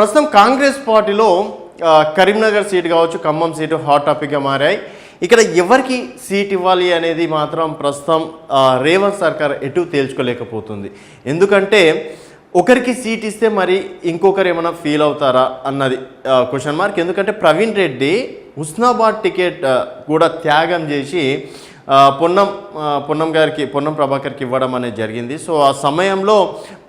ప్రస్తుతం కాంగ్రెస్ పార్టీలో కరీంనగర్ సీట్ కావచ్చు ఖమ్మం సీటు హాట్ టాపిక్గా మారాయి. ఇక్కడ ఎవరికి సీట్ ఇవ్వాలి అనేది మాత్రం ప్రస్తుతం రేవంత్ సర్కార్ ఎటు తేల్చుకోలేకపోతుంది. ఎందుకంటే ఒకరికి సీట్ ఇస్తే మరి ఇంకొకరు ఏమైనా ఫీల్ అవుతారా అన్నది క్వశ్చన్ మార్క్ ఎందుకంటే ప్రవీణ్ రెడ్డి హుస్నాబాద్ టికెట్ కూడా త్యాగం చేసి పొన్నం పొన్నం గారికి పొన్నం ప్రభాకర్కి ఇవ్వడం అనేది జరిగింది. సో ఆ సమయంలో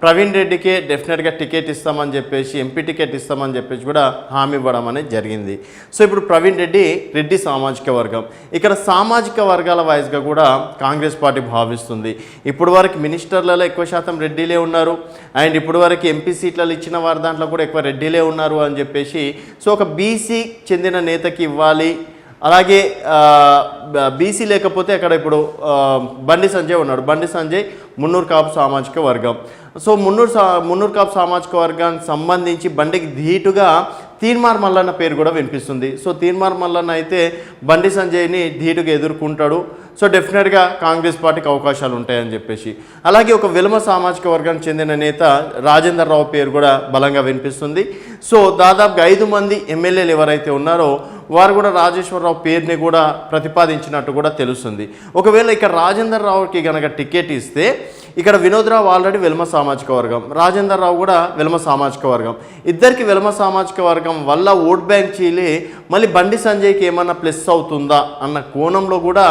ప్రవీణ్ రెడ్డికే డెఫినెట్గా టికెట్ ఇస్తామని చెప్పేసి ఎంపీ టికెట్ ఇస్తామని చెప్పేసి కూడా హామీ ఇవ్వడం అనేది జరిగింది. సో ఇప్పుడు ప్రవీణ్ రెడ్డి రెడ్డి సామాజిక వర్గం. ఇక్కడ సామాజిక వర్గాల వైజ్గా కూడా కాంగ్రెస్ పార్టీ భావిస్తుంది. ఇప్పుడు వరకు మినిస్టర్లలో ఎక్కువ శాతం రెడ్డిలే ఉన్నారు. అండ్ ఇప్పుడు వరకు ఎంపీ సీట్లలో ఇచ్చిన వారి దాంట్లో కూడా ఎక్కువ రెడ్డిలే ఉన్నారు అని చెప్పేసి సో ఒక బీసీ చెందిన నేతకి ఇవ్వాలి అలాగే బీసీ లేకపోతే అక్కడ ఇప్పుడు బండి సంజయ్ ఉన్నాడు. బండి సంజయ్ మున్నూరు కాపు సామాజిక వర్గం. సో మున్నూరు సా మున్నూరు కాపు సామాజిక వర్గానికి సంబంధించి బండికి ధీటుగా తీన్మార్ మల్లన్న పేరు కూడా వినిపిస్తుంది. సో తీన్మార్ మల్లన్న అయితే బండి సంజయ్ని ధీటుగా ఎదుర్కొంటాడు. సో డెఫినెట్గా కాంగ్రెస్ పార్టీకి అవకాశాలు ఉంటాయని చెప్పేసి. అలాగే ఒక విలమ సామాజిక వర్గానికి చెందిన నేత రాజేందర్ రావు పేరు కూడా బలంగా వినిపిస్తుంది. సో దాదాపుగా ఐదు మంది ఎమ్మెల్యేలు ఎవరైతే ఉన్నారో వారు కూడా రాజేశ్వరరావు పేరుని కూడా ప్రతిపాదించినట్టు కూడా తెలుస్తుంది. ఒకవేళ ఇక్కడ రాజేందర్ రావుకి గనక టికెట్ ఇస్తే ఇక్కడ వినోద్రావు ఆల్రెడీ వెల్మ సామాజిక వర్గం. రాజేందర్ రావు కూడా వెల్మ సామాజిక వర్గం. ఇద్దరికి వెల్మ సామాజిక వర్గం వల్ల ఓట్ బ్యాంక్ చీలి మళ్ళీ బండి సంజయ్కి ఏమన్నా ప్లస్ అవుతుందా అన్న కోణంలో కూడా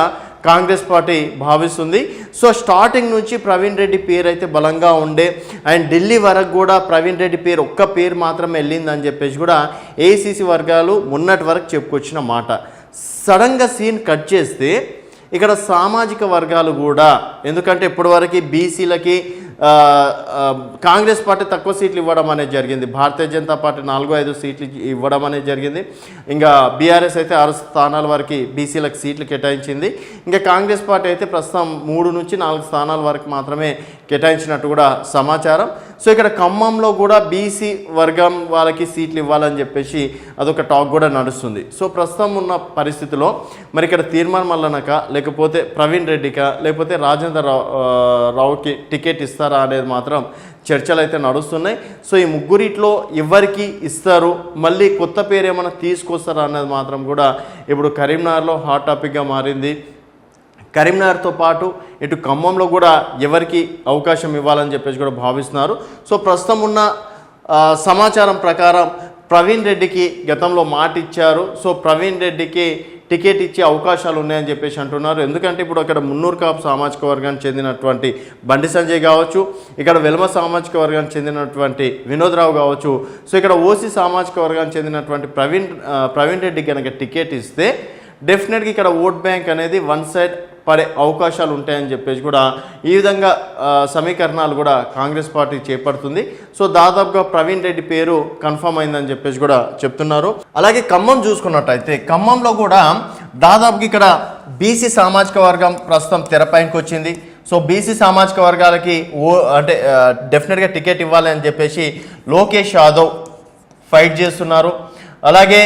కాంగ్రెస్ పార్టీ భావిస్తుంది. సో స్టార్టింగ్ నుంచి ప్రవీణ్ రెడ్డి పేరు అయితే బలంగా ఉండే అండ్ ఢిల్లీ వరకు కూడా ప్రవీణ్ రెడ్డి పేరు ఒక్క పేరు మాత్రమే వెళ్ళిందని చెప్పేసి కూడా ఏసీసీ వర్గాలు ఉన్నటి వరకు చెప్పుకొచ్చిన మాట. సడన్గా సీన్ కట్ చేస్తే ఇక్కడ సామాజిక వర్గాలు కూడా ఎందుకంటే ఇప్పటివరకు బీసీలకి కాంగ్రెస్ పార్టీ తక్కువ సీట్లు ఇవ్వడం అనేది జరిగింది. భారతీయ జనతా పార్టీ నాలుగు ఐదు సీట్లు ఇవ్వడం అనేది జరిగింది. ఇంకా బీఆర్ఎస్ అయితే ఆరు స్థానాల వరకు బీసీలకు సీట్లు కేటాయించింది. ఇంకా కాంగ్రెస్ పార్టీ అయితే ప్రస్తుతం మూడు నుంచి నాలుగు స్థానాల వరకు మాత్రమే కేటాయించినట్టు కూడా సమాచారం. సో ఇక్కడ ఖమ్మంలో కూడా బీసీ వర్గం వాళ్ళకి సీట్లు ఇవ్వాలని చెప్పేసి అదొక టాక్ కూడా నడుస్తుంది. సో ప్రస్తుతం ఉన్న పరిస్థితిలో మరి ఇక్కడ తీర్మాన్ మల్లనక లేకపోతే ప్రవీణ్ రెడ్డికా లేకపోతే రాజేంద్ర రావుకి టికెట్ ఇస్తారా అనేది మాత్రం చర్చలు అయితే నడుస్తున్నాయి. సో ఈ ముగ్గురిట్లో ఎవరికి ఇస్తారు? మళ్ళీ కొత్త పేరు ఏమైనా తీసుకొస్తారా అనేది మాత్రం కూడా ఇప్పుడు కరీంనగర్లో హాట్ టాపిక్గా మారింది. కరీంనగర్తో పాటు ఇటు ఖమ్మంలో కూడా ఎవరికి అవకాశం ఇవ్వాలని చెప్పేసి కూడా భావిస్తున్నారు. సో ప్రస్తుతం ఉన్న సమాచారం ప్రకారం ప్రవీణ్ రెడ్డికి గతంలో మాట ఇచ్చారు. సో ప్రవీణ్ రెడ్డికి టికెట్ ఇచ్చే అవకాశాలు ఉన్నాయని చెప్పేసి అంటున్నారు. ఎందుకంటే ఇప్పుడు అక్కడ మున్నూరు కాపు సామాజిక వర్గానికి చెందినటువంటి బండి సంజయ్ కావచ్చు ఇక్కడ వెల్మ సామాజిక వర్గానికి చెందినటువంటి వినోద్రావు కావచ్చు సో ఇక్కడ ఓసీ సామాజిక వర్గానికి చెందినటువంటి ప్రవీణ్ ప్రవీణ్ రెడ్డి కనుక టికెట్ ఇస్తే డెఫినెట్గా ఇక్కడ ఓట్ బ్యాంక్ అనేది వన్ సైడ్ పడే అవకాశాలు ఉంటాయని చెప్పేసి కూడా ఈ విధంగా సమీకరణాలు కూడా కాంగ్రెస్ పార్టీ చేపడుతుంది. సో దాదాపుగా ప్రవీణ్ రెడ్డి పేరు కన్ఫర్మ్ అయిందని చెప్పేసి కూడా చెప్తున్నారు. అలాగే ఖమ్మం చూసుకున్నట్టయితే ఖమ్మంలో కూడా దాదాపుగా ఇక్కడ బీసీ సామాజిక వర్గం ప్రస్తుతం తెరపైకి వచ్చింది. సో బీసీ సామాజిక వర్గాలకి ఓ అంటే డెఫినెట్గా టికెట్ ఇవ్వాలి అని చెప్పేసి లోకేష్ యాదవ్ ఫైట్ చేస్తున్నారు. అలాగే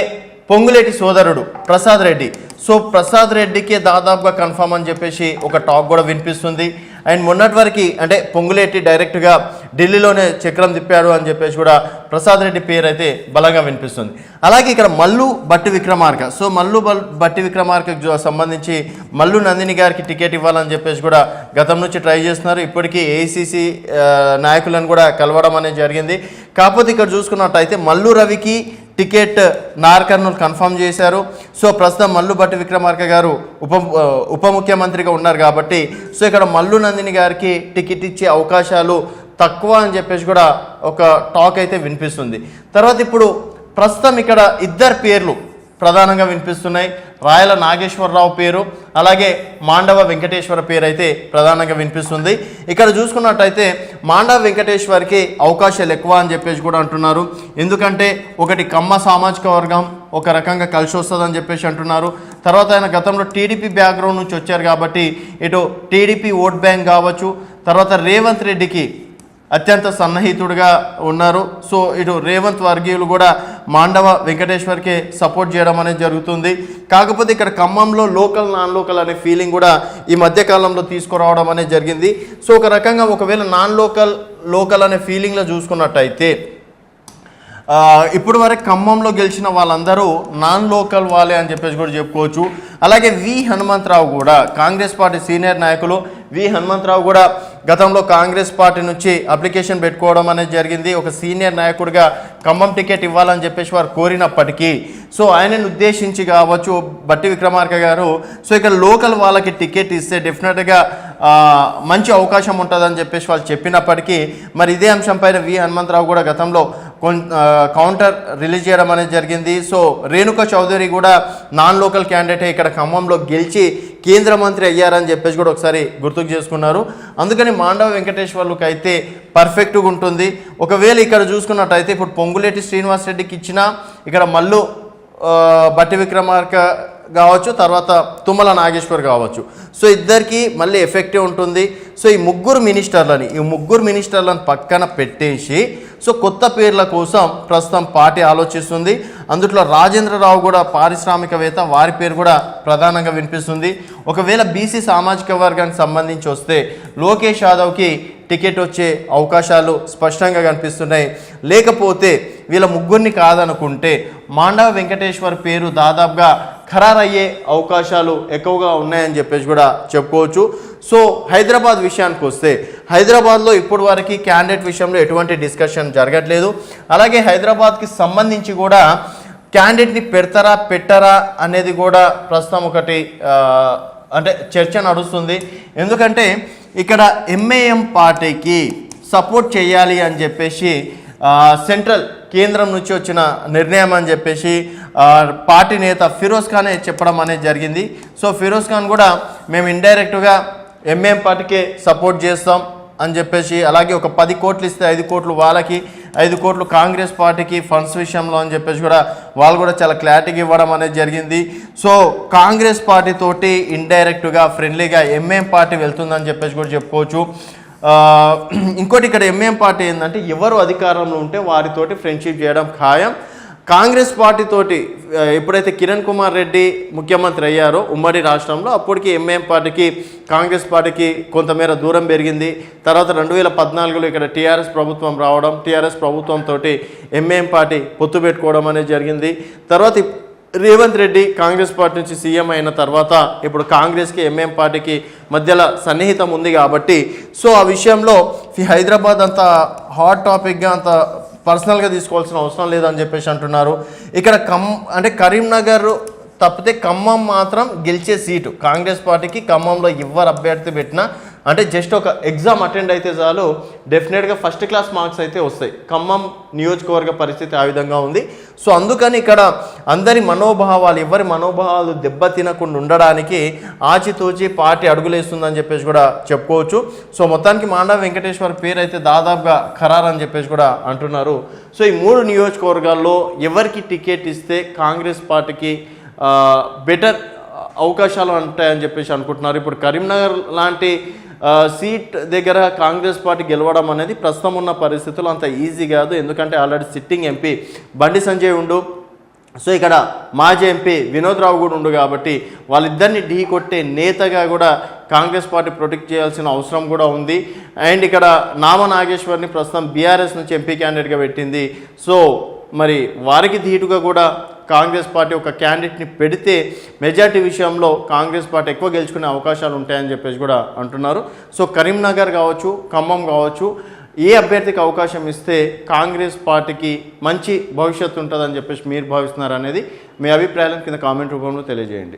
పొంగులేటి సోదరుడు ప్రసాద్ రెడ్డి సో ప్రసాద్ రెడ్డికే దాదాపుగా కన్ఫామ్ అని చెప్పేసి ఒక టాక్ కూడా వినిపిస్తుంది. అండ్ మొన్నటి వరకు అంటే పొంగులేటి డైరెక్ట్గా ఢిల్లీలోనే చక్రం తిప్పాడు అని చెప్పేసి కూడా ప్రసాద్ రెడ్డి పేరు అయితే బలంగా వినిపిస్తుంది. అలాగే ఇక్కడ మల్లు బట్టి విక్రమార్క. సో మల్లు బట్టి విక్రమార్కకు సంబంధించి మల్లు నందిని గారికి టికెట్ ఇవ్వాలని చెప్పేసి కూడా గతం నుంచి ట్రై చేస్తున్నారు. ఇప్పటికీ ఏసీసీ నాయకులను కూడా కలవడం అనేది జరిగింది. కాకపోతే ఇక్కడ చూసుకున్నట్టయితే మల్లు రవికి టికెట్ నార్కర్నూలు కన్ఫర్మ్ చేశారు. సో ప్రస్తుతం మల్లు భట్టి విక్రమార్క గారు ఉప ఉప ముఖ్యమంత్రిగా ఉన్నారు కాబట్టి సో ఇక్కడ మల్లు నందిని గారికి టికెట్ ఇచ్చే అవకాశాలు తక్కువ అని చెప్పేసి కూడా ఒక టాక్ అయితే వినిపిస్తుంది. తర్వాత ఇప్పుడు ప్రస్తుతం ఇక్కడ ఇద్దరు పేర్లు ప్రధానంగా వినిపిస్తున్నాయి. రాయల నాగేశ్వరరావు పేరు అలాగే మాండవ వెంకటేశ్వర పేరు అయితే ప్రధానంగా వినిపిస్తుంది. ఇక్కడ చూసుకున్నట్టయితే మాండవ వెంకటేశ్వర్కి అవకాశాలు ఎక్కువ అని చెప్పేసి కూడా అంటున్నారు. ఎందుకంటే ఒకటి కమ్మ సామాజిక వర్గం ఒక రకంగా కలిసి వస్తుందని చెప్పేసి అంటున్నారు. తర్వాత ఆయన గతంలో టీడీపీ బ్యాక్గ్రౌండ్ నుంచి వచ్చారు కాబట్టి ఇటు టీడీపీ ఓట్ బ్యాంక్ కావచ్చు తర్వాత రేవంత్ రెడ్డికి అత్యంత సన్నిహితుడిగా ఉన్నారు. సో ఇటు రేవంత్ వర్గీయులు కూడా మాండవ వెంకటేశ్వర్కి సపోర్ట్ చేయడం అనేది జరుగుతుంది. కాకపోతే ఇక్కడ ఖమ్మంలో లోకల్ నాన్ లోకల్ అనే ఫీలింగ్ కూడా ఈ మధ్య కాలంలో తీసుకురావడం అనేది జరిగింది. సో ఒక రకంగా ఒకవేళ నాన్ లోకల్ లోకల్ అనే ఫీలింగ్లో చూసుకున్నట్టయితే ఇప్పుడు వరకు ఖమ్మంలో గెలిచిన వాళ్ళందరూ నాన్ లోకల్ వాళ్ళే అని చెప్పేసి కూడా చెప్పుకోవచ్చు. అలాగే వి హనుమంతరావు కూడా కాంగ్రెస్ పార్టీ సీనియర్ నాయకులు. వి హనుమంతరావు కూడా గతంలో కాంగ్రెస్ పార్టీ నుంచి అప్లికేషన్ పెట్టుకోవడం అనేది జరిగింది. ఒక సీనియర్ నాయకుడిగా ఖమ్మం టికెట్ ఇవ్వాలని చెప్పేసి వారు కోరినప్పటికీ సో ఆయనను ఉద్దేశించి కావచ్చు బట్టి విక్రమార్క గారు సో ఇక్కడ లోకల్ వాళ్ళకి టికెట్ ఇస్తే డెఫినెట్గా మంచి అవకాశం ఉంటుందని చెప్పేసి వాళ్ళు చెప్పినప్పటికీ మరి ఇదే అంశంపైన వి హనుమంతరావు కూడా గతంలో కౌంటర్ రిలీజ్ చేయడం అనేది జరిగింది. సో రేణుక చౌదరి కూడా నాన్ లోకల్ క్యాండిడేట్ ఇక్కడ ఖమ్మంలో గెలిచి కేంద్ర మంత్రి అయ్యారని చెప్పేసి కూడా ఒకసారి గుర్తుకు చేసుకున్నారు. అందుకని మాండవ వెంకటేశ్వర్లకు అయితే పర్ఫెక్ట్గా ఉంటుంది. ఒకవేళ ఇక్కడ చూసుకున్నట్టయితే ఇప్పుడు పొంగులేటి శ్రీనివాస్ రెడ్డికి ఇచ్చిన ఇక్కడ మల్లు బట్టి విక్రమార్క కావచ్చు తర్వాత తుమ్మల నాగేశ్వర్ కావచ్చు. సో ఇద్దరికి మళ్ళీ ఎఫెక్టివ్ ఉంటుంది. సో ఈ ముగ్గురు మినిస్టర్లని ఈ ముగ్గురు మినిస్టర్లను పక్కన పెట్టేసి సో కొత్త పేర్ల కోసం ప్రస్తుతం పార్టీ ఆలోచిస్తుంది. అందుట్లో రాజేంద్రరావు కూడా పారిశ్రామికవేత్త వారి పేరు కూడా ప్రధానంగా వినిపిస్తుంది. ఒకవేళ బీసీ సామాజిక వర్గానికి సంబంధించి వస్తే లోకేష్ యాదవ్కి టికెట్ వచ్చే అవకాశాలు స్పష్టంగా కనిపిస్తున్నాయి. లేకపోతే వీళ్ళ ముగ్గురిని కాదనుకుంటే మాండవ వెంకటేశ్వర్ పేరు దాదాపుగా ఖరారయ్యే అవకాశాలు ఎక్కువగా ఉన్నాయని చెప్పేసి కూడా చెప్పుకోవచ్చు. సో హైదరాబాద్ విషయానికి వస్తే హైదరాబాద్లో ఇప్పటి వరకు క్యాండిడేట్ విషయంలో ఎటువంటి డిస్కషన్ జరగట్లేదు. అలాగే హైదరాబాద్కి సంబంధించి కూడా క్యాండిడేట్ని పెడతారా పెట్టరా అనేది కూడా ప్రస్తుతం ఒకటి అంటే చర్చ నడుస్తుంది. ఎందుకంటే ఇక్కడ ఎంఏఎం పార్టీకి సపోర్ట్ చేయాలి అని చెప్పేసి సెంట్రల్ కేంద్రం నుంచి వచ్చిన నిర్ణయం అని చెప్పేసి పార్టీ నేత ఫిరోజ్ ఖానే చెప్పడం అనేది జరిగింది. సో ఫిరోజ్ ఖాన్ కూడా మేము ఇండైరెక్ట్గా ఎంఏం పార్టీకే సపోర్ట్ చేస్తాం అని చెప్పేసి అలాగే ఒక పది కోట్లు ఇస్తే ఐదు కోట్లు వాళ్ళకి ఐదు కోట్లు కాంగ్రెస్ పార్టీకి ఫండ్స్ విషయంలో అని చెప్పేసి కూడా వాళ్ళు కూడా చాలా క్లారిటీగా ఇవ్వడం అనేది జరిగింది. సో కాంగ్రెస్ పార్టీ తోటి ఇండైరెక్ట్గా ఫ్రెండ్లీగా ఎంఏం పార్టీ వెళ్తుందని చెప్పేసి కూడా చెప్పుకోవచ్చు. ఇంకోటి ఇక్కడ ఎంఏం పార్టీ ఏంటంటే ఎవరు అధికారంలో ఉంటే వారితోటి ఫ్రెండ్షిప్ చేయడం ఖాయం. కాంగ్రెస్ పార్టీ తోటి ఎప్పుడైతే కిరణ్ కుమార్ రెడ్డి ముఖ్యమంత్రి అయ్యారో ఉమ్మడి రాష్ట్రంలో అప్పటికి ఎంఏఎం పార్టీకి కాంగ్రెస్ పార్టీకి కొంతమేర దూరం పెరిగింది. తర్వాత రెండు వేల పద్నాలుగులో ఇక్కడ టీఆర్ఎస్ ప్రభుత్వం రావడం టీఆర్ఎస్ ప్రభుత్వంతో ఎంఏఎం పార్టీ పొత్తు పెట్టుకోవడం అనేది జరిగింది. తర్వాత రేవంత్ రెడ్డి కాంగ్రెస్ పార్టీ నుంచి సీఎం అయిన తర్వాత ఇప్పుడు కాంగ్రెస్కి ఎంఎం పార్టీకి మధ్యలో సన్నిహితం ఉంది కాబట్టి సో ఆ విషయంలో ఈ హైదరాబాద్ అంత హాట్ టాపిక్గా అంత పర్సనల్గా తీసుకోవాల్సిన అవసరం లేదని చెప్పేసి అంటున్నారు. ఇక్కడ కమ్ అంటే కరీంనగర్ తప్పితే ఖమ్మం మాత్రం గెలిచే సీటు. కాంగ్రెస్ పార్టీకి ఖమ్మంలో ఎవరు అభ్యర్థి పెట్టినా అంటే జస్ట్ ఒక ఎగ్జామ్ అటెండ్ అయితే చాలు. డెఫినెట్గా ఫస్ట్ క్లాస్ మార్క్స్ అయితే వస్తాయి. ఖమ్మం నియోజకవర్గ పరిస్థితి ఆ విధంగా ఉంది. సో అందుకని ఇక్కడ అందరి మనోభావాలు ఎవరి మనోభావాలు దెబ్బతినకుండా ఉండడానికి ఆచితూచి పార్టీ అడుగులేస్తుందని చెప్పేసి కూడా చెప్పుకోవచ్చు. సో మొత్తానికి మాండవ వెంకటేశ్వర పేరు అయితే దాదాపుగా ఖరారని చెప్పేసి కూడా అంటున్నారు. సో ఈ మూడు నియోజకవర్గాల్లో ఎవరికి టికెట్ ఇస్తే కాంగ్రెస్ పార్టీకి బెటర్ అవకాశాలు ఉంటాయని చెప్పేసి అనుకుంటున్నారు. ఇప్పుడు కరీంనగర్ లాంటి సీట్ దగ్గర కాంగ్రెస్ పార్టీ గెలవడం అనేది ప్రస్తుతం ఉన్న పరిస్థితులు అంత ఈజీ కాదు. ఎందుకంటే already sitting MP Bandi Sanjay ఉండు. సో ఇక్కడ మాజీ ఎంపీ వినోద్ రావు కూడా ఉండు కాబట్టి వాళ్ళిద్దరిని ఢీ కొట్టే నేతగా కూడా కాంగ్రెస్ పార్టీ ప్రొటెక్ట్ చేయాల్సిన అవసరం కూడా ఉంది. అండ్ ఇక్కడ నామ నాగేశ్వర్ని ప్రస్తుతం బీఆర్ఎస్ నుంచి ఎంపీ క్యాండిడేట్గా పెట్టింది. సో మరి వారికి ధీటుగా కూడా కాంగ్రెస్ పార్టీ ఒక క్యాండిడేట్ని పెడితే మెజార్టీ విషయంలో కాంగ్రెస్ పార్టీ ఎక్కువ గెలుచుకునే అవకాశాలు ఉంటాయని చెప్పేసి కూడా అంటున్నారు. సో కరీంనగర్ కావచ్చు ఖమ్మం కావచ్చు ఏ అభ్యర్థికి అవకాశం ఇస్తే కాంగ్రెస్ పార్టీకి మంచి భవిష్యత్తు ఉంటుందని చెప్పేసి మీరు భావిస్తున్నారు అనేది మీ అభిప్రాయాలను కింద కామెంట్ రూపంలో తెలియజేయండి.